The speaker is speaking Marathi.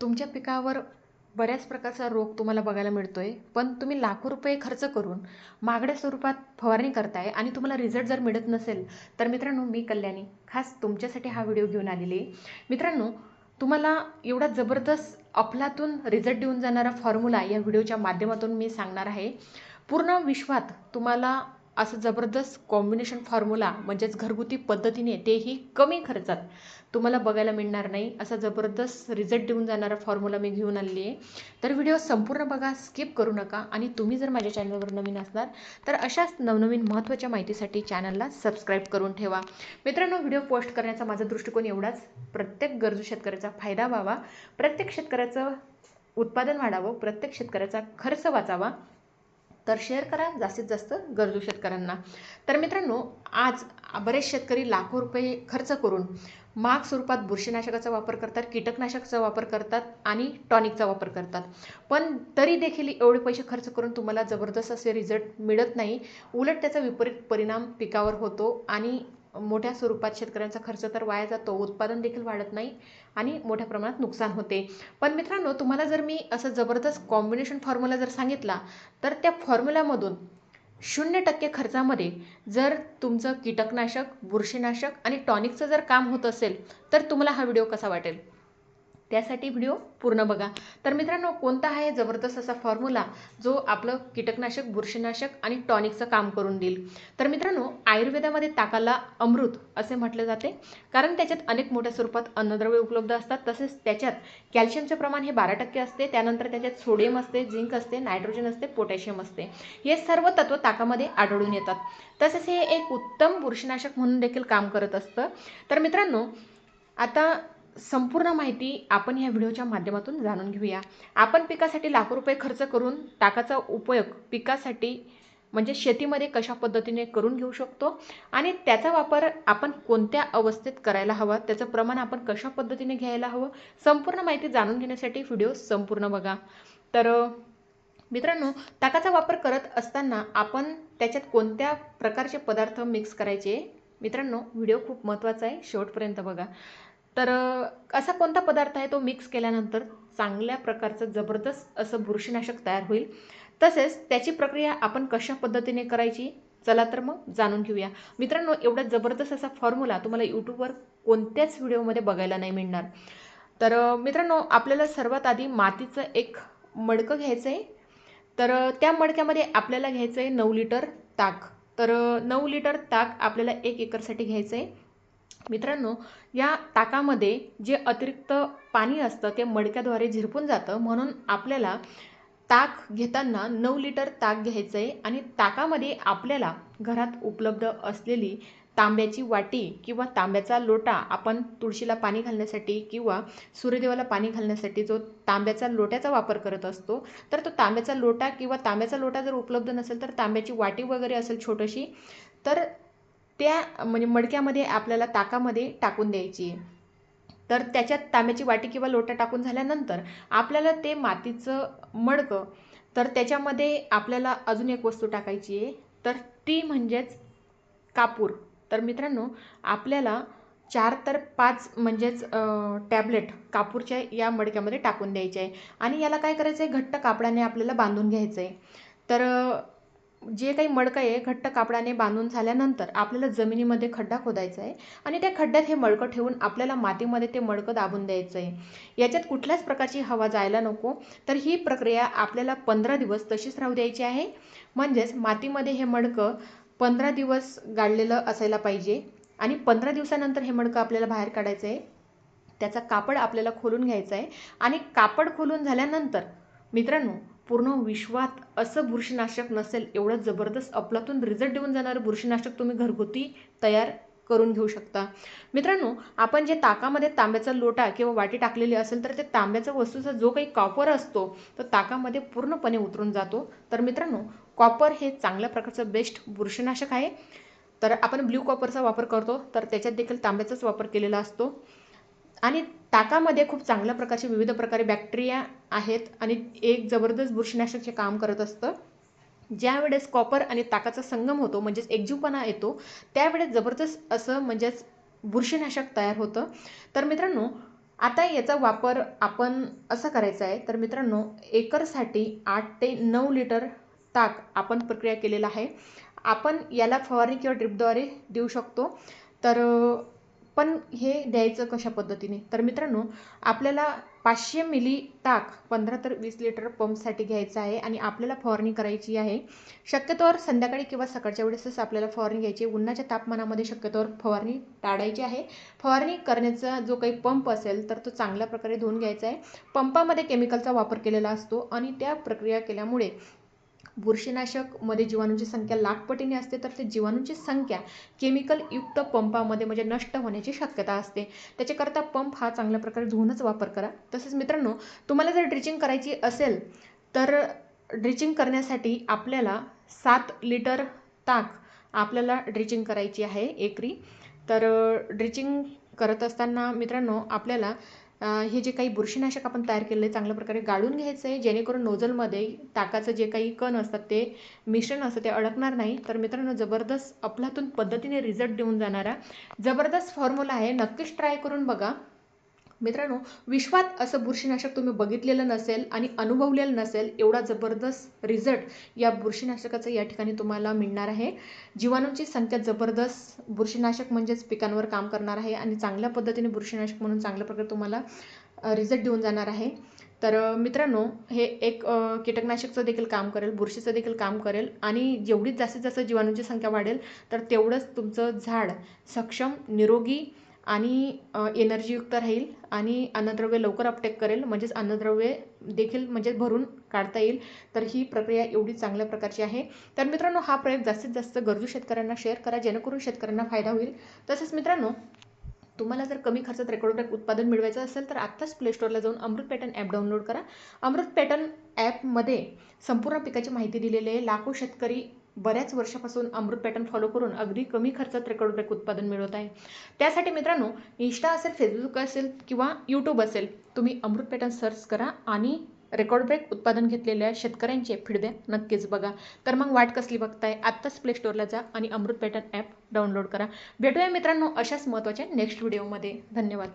तुमच्या पिकावर बऱ्याच प्रकारचा रोग तुम्हाला बघायला मिळतो आहे पण तुम्ही लाखो रुपये खर्च करून महागड्या स्वरूपात फवारणी करताय आणि तुम्हाला रिझल्ट जर मिळत नसेल तर मित्रांनो मी कल्याणी खास तुमच्यासाठी हा व्हिडिओ घेऊन आलेली आहे. मित्रांनो तुम्हाला एवढा जबरदस्त अफलातून रिझल्ट देऊन जाणारा फॉर्म्युला या व्हिडिओच्या माध्यमातून मी सांगणार आहे. पूर्ण विश्वात तुम्हाला असं जबरदस्त कॉम्बिनेशन फॉर्म्युला म्हणजेच घरगुती पद्धतीने तेही कमी खर्चात तुम्हाला बघायला मिळणार नाही. असा जबरदस्त रिझल्ट देऊन जाणारा फॉर्म्युला मी घेऊन आलेली आहे. तर व्हिडिओ संपूर्ण बघा स्किप करू नका आणि तुम्ही जर माझ्या चॅनलवर नवीन असणार तर अशाच नवनवीन महत्त्वाच्या माहितीसाठी चॅनलला सबस्क्राईब करून ठेवा. मित्रांनो व्हिडिओ पोस्ट करण्याचा माझा दृष्टिकोन एवढाच. प्रत्येक गरजू शेतकऱ्याचा फायदा व्हावा. प्रत्येक शेतकऱ्याचं उत्पादन वाढावं. प्रत्येक शेतकऱ्याचा खर्च वाचावा. तर शेअर करा जास्तीत जास्त गरजू शेतकऱ्यांना. तर मित्रांनो आज बरेच शेतकरी लाखो रुपये खर्च करून महाग स्वरूपात बुरशीनाशकाचा वापर करतात कीटकनाशकाचा वापर करतात आणि टॉनिकचा वापर करतात. पण तरी देखील एवढे पैसे खर्च करून तुम्हाला जबरदस्त असे रिझल्ट मिळत नाही. उलट त्याचा विपरीत परिणाम पिकावर होतो आणि मोठ्या स्वरूपात शेतकऱ्यांचा खर्च तर वाया जातो उत्पादन देखील वाढत नाही आणि मोठ्या प्रमाणात नुकसान होते. पण मित्रांनो तुम्हाला जर मी असं जबरदस्त कॉम्बिनेशन फॉर्म्युला जर सांगितला तर त्या फॉर्म्युल्यामधून शून्य टक्के खर्चामध्ये जर तुमचं कीटकनाशक बुरशीनाशक आणि टॉनिकचं जर काम होत असेल तर तुम्हाला हा व्हिडिओ कसा वाटेल? त्यासाठी व्हिडिओ पूर्ण बघा. तर मित्रांनो कोणता आहे जबरदस्त असा फॉर्म्युला जो आपलं कीटकनाशक बुरशीनाशक आणि टॉनिकचं काम करून देईल? तर मित्रांनो आयुर्वेदामध्ये ताकाला अमृत असे म्हटले जाते. कारण त्याच्यात अनेक मोठ्या स्वरूपात अन्नद्रव्य उपलब्ध असतात. तसेच त्याच्यात कॅल्शियमचे प्रमाण हे बारा टक्के असते. त्यानंतर त्याच्यात सोडियम असते झिंक असते नायट्रोजन असते पोटॅशियम असते. हे सर्व तत्व ताकामध्ये आढळून येतात. तसेच हे एक उत्तम बुरशीनाशक म्हणून देखील काम करत असतं. तर मित्रांनो आता संपूर्ण माहिती आपण या व्हिडिओच्या माध्यमातून जाणून घेऊया. आपण पिकासाठी लाखो रुपये खर्च करून टाकाचा उपयोग पिकासाठी म्हणजे शेतीमध्ये कशा पद्धतीने करून घेऊ शकतो आणि त्याचा वापर आपण कोणत्या अवस्थेत करायला हवा त्याचं प्रमाण आपण कशा पद्धतीने घ्यायला हवं संपूर्ण माहिती जाणून घेण्यासाठी व्हिडिओ संपूर्ण बघा. तर मित्रांनो ताकाचा वापर करत असताना आपण त्याच्यात कोणत्या प्रकारचे पदार्थ मिक्स करायचे? मित्रांनो व्हिडिओ खूप महत्त्वाचा आहे शेवटपर्यंत बघा. तर असा कोणता पदार्थ आहे तो मिक्स केल्यानंतर चांगल्या प्रकारचं जबरदस्त असं बुरशीनाशक तयार होईल? तसेच त्याची प्रक्रिया आपण कशा पद्धतीने करायची? चला तर मग जाणून घेऊया. मित्रांनो एवढा जबरदस्त असा फॉर्म्युला तुम्हाला यूट्यूबवर कोणत्याच व्हिडिओमध्ये बघायला नाही मिळणार. तर मित्रांनो आपल्याला सर्वात आधी मातीचं एक मडकं घ्यायचं आहे तर त्या मडक्यामध्ये आपल्याला घ्यायचं आहे नऊ लिटर ताक. तर नऊ लिटर ताक आपल्याला एक एकरसाठी घ्यायचं आहे मित्रांनो या ताकामध्ये जे अतिरिक्त पाणी असतं ते मडक्याद्वारे झिरपून जातं. म्हणून आपल्याला ताक घेताना नऊ लिटर ताक घ्यायचं आहे आणि ताकामध्ये आपल्याला घरात उपलब्ध असलेली तांब्याची वाटी किंवा तांब्याचा लोटा आपण तुळशीला पाणी घालण्यासाठी किंवा सूर्यदेवाला पाणी घालण्यासाठी जो तांब्याचा लोट्याचा वापर करत असतो तर तो तांब्याचा लोटा किंवा तांब्याचा लोटा जर उपलब्ध नसेल तर तांब्याची वाटी वगैरे असेल छोटीशी तर त्या म्हणजे मडक्यामध्ये आपल्याला ताकामध्ये टाकून द्यायची. आहे तर त्याच्यात तांब्याची वाटी किंवा लोटा टाकून झाल्यानंतर आपल्याला ते मातीचं मडकं तर त्याच्यामध्ये आपल्याला अजून एक वस्तू टाकायची आहे. तर ती म्हणजेच कापूर. तर मित्रांनो आपल्याला चार तर पाच म्हणजेच टॅबलेट कापूरच्या या मडक्यामध्ये टाकून द्यायचे आहे. आणि याला काय करायचं आहे घट्ट कापडाने आपल्याला बांधून घ्यायचं आहे तर जे काही मडकं आहे घट्ट कापडाने बांधून झाल्यानंतर आपल्याला जमिनीमध्ये खड्डा खोदायचा आहे आणि त्या खड्ड्यात हे मडकं ठेवून आपल्याला मातीमध्ये ते मडकं दाबून द्यायचं आहे याच्यात कुठल्याच प्रकारची हवा जायला नको. तर ही प्रक्रिया आपल्याला पंधरा दिवस तशीच राहू द्यायची आहे. म्हणजेच मातीमध्ये हे मडकं पंधरा दिवस गाळलेलं असायला पाहिजे आणि पंधरा दिवसानंतर हे मडकं आपल्याला बाहेर काढायचं आहे त्याचा कापड आपल्याला खोलून घ्यायचा आहे आणि कापड खोलून झाल्यानंतर मित्रांनो पूर्ण विश्वात असं बुरशीनाशक नसेल एवढं जबरदस्त अफलातून रिझल्ट देऊन जाणारं बुरशीनाशक तुम्ही घरगुती तयार करून घेऊ शकता. मित्रांनो आपण जे ताकामध्ये तांब्याचा लोटा किंवा वाटी टाकलेली असेल तर ते तांब्याचा वस्तूचा जो काही कॉपर असतो तो ताकामध्ये पूर्णपणे उतरून जातो. तर मित्रांनो कॉपर हे चांगल्या प्रकारचं बेस्ट बुरशीनाशक आहे. तर आपण ब्ल्यू कॉपरचा वापर करतो तर त्याच्यात देखील तांब्याचाच वापर केलेला असतो. आणि ताकामध्ये खूप चांगल्या प्रकारचे विविध प्रकारे बॅक्टेरिया आहेत आणि एक जबरदस्त बुरशीनाशकचे काम करत असतं. ज्यावेळेस कॉपर आणि ताकाचा संगम होतो म्हणजेच एकजीवपणा येतो त्यावेळेस जबरदस्त असं म्हणजेच बुरशीनाशक तयार होतं. तर मित्रांनो आता याचा वापर आपण असा करायचा आहे. तर मित्रांनो एकरसाठी आठ ते नऊ लिटर ताक आपण प्रक्रिया केलेला आहे. आपण याला फवारणी किंवा ड्रिपद्वारे देऊ शकतो. तर पण हे द्यायचं कशा पद्धतीने? तर मित्रांनो आपल्याला पाचशे मिली ताक पंधरा तर वीस लिटर पंपसाठी घ्यायचं आहे आणि आपल्याला फवारणी करायची आहे. शक्यतोवर संध्याकाळी किंवा सकाळच्या वेळेसच आपल्याला फवारणी घ्यायची आहे. उन्हाच्या तापमानामध्ये शक्यतोवर फवारणी टाळायची आहे. फवारणी करण्याचा जो काही पंप असेल तर तो चांगल्या प्रकारे धुवून घ्यायचा आहे. पंपामध्ये केमिकलचा वापर केलेला असतो आणि त्या प्रक्रिया केल्यामुळे बुरशीनाशकमध्ये जीवाणूंची संख्या लाखपटीने असते तर ते जीवाणूंची संख्या केमिकलयुक्त पंपामध्ये म्हणजे नष्ट होण्याची शक्यता असते. त्याच्याकरता पंप हा चांगल्या प्रकारे धुवूनच वापर करा. तसेच मित्रांनो तुम्हाला जर ड्रिचिंग करायची असेल तर ड्रिचिंग करण्यासाठी आपल्याला सात लिटर ताक आपल्याला ड्रिचिंग करायची आहे एकरी. तर ड्रिचिंग करत असताना मित्रांनो आपल्याला हे जे काही बुरशीनाशक आपण तयार केलेलं आहे चांगल्या प्रकारे गाळून घ्यायचं आहे जेणेकरून नोझलमध्ये ताकाचं जे काही कण असतात ते मिश्रण असतं ते अडकणार नाही. तर मित्रांनो जबरदस्त अफलातून पद्धतीने रिझल्ट देऊन जाणारा जबरदस्त फॉर्म्युला आहे. नक्कीच ट्राय करून बघा. मित्रांनो विश्वात असं बुरशीनाशक तुम्ही बघितलेलं नसेल आणि अनुभवलेलं नसेल एवढा जबरदस्त रिझल्ट या बुरशीनाशकाचं या ठिकाणी तुम्हाला मिळणार आहे. जीवाणूंची संख्या जबरदस्त बुरशीनाशक म्हणजेच पिकांवर काम करणार आहे आणि चांगल्या पद्धतीने बुरशीनाशक म्हणून चांगल्या प्रकारे तुम्हाला रिझल्ट देऊन जाणार आहे. तर मित्रांनो हे एक कीटकनाशकचं देखील काम करेल बुरशीचं देखील काम करेल आणि जेवढी जास्तीत जास्त जीवाणूंची संख्या वाढेल तर तेवढंच तुमचं झाड सक्षम निरोगी आणि एनर्जीयुक्त राहील आणि अन्नद्रव्य लवकर अपटेक करेल. म्हणजेच अन्नद्रव्य देखील म्हणजे भरून काढता येईल. तर ही प्रक्रिया एवढी चांगल्या प्रकारची आहे. तर मित्रांनो हा प्रयोग जास्तीत जास्त गरजू शेतकऱ्यांना शेअर करा. जेणेकरून शेतकऱ्यांना फायदा होईल. तसेच मित्रांनो तुम्हाला जर कमी खर्चात रेकॉर्डब्रेक उत्पादन मिळवायचं असेल तर आत्ताच प्लेस्टोरला जाऊन अमृत पॅटर्न ॲप डाउनलोड करा. अमृत पॅटर्न ॲपमध्ये संपूर्ण पिकाची माहिती दिलेली आहे. लाखो शेतकरी बऱ्याच वर्षापासून अमृत पॅटर्न फॉलो करून अगदी कमी खर्चात रेकॉर्ड ब्रेक उत्पादन मिळवत आहे. त्यासाठी मित्रांनो इंस्टा असेल फेसबुक असेल किंवा यूट्यूब असेल तुम्ही अमृत पॅटर्न सर्च करा आणि रेकॉर्ड ब्रेक उत्पादन घेतलेल्या शेतकऱ्यांचे फीडबॅक नक्कीच बघा. तर मग वाट कसली बघताय? आत्ताच प्ले स्टोअरला जा आणि अमृत पॅटर्न ॲप डाउनलोड करा. भेटूया मित्रांनो अशाच महत्त्वाच्या नेक्स्ट व्हिडिओमध्ये धन्यवाद.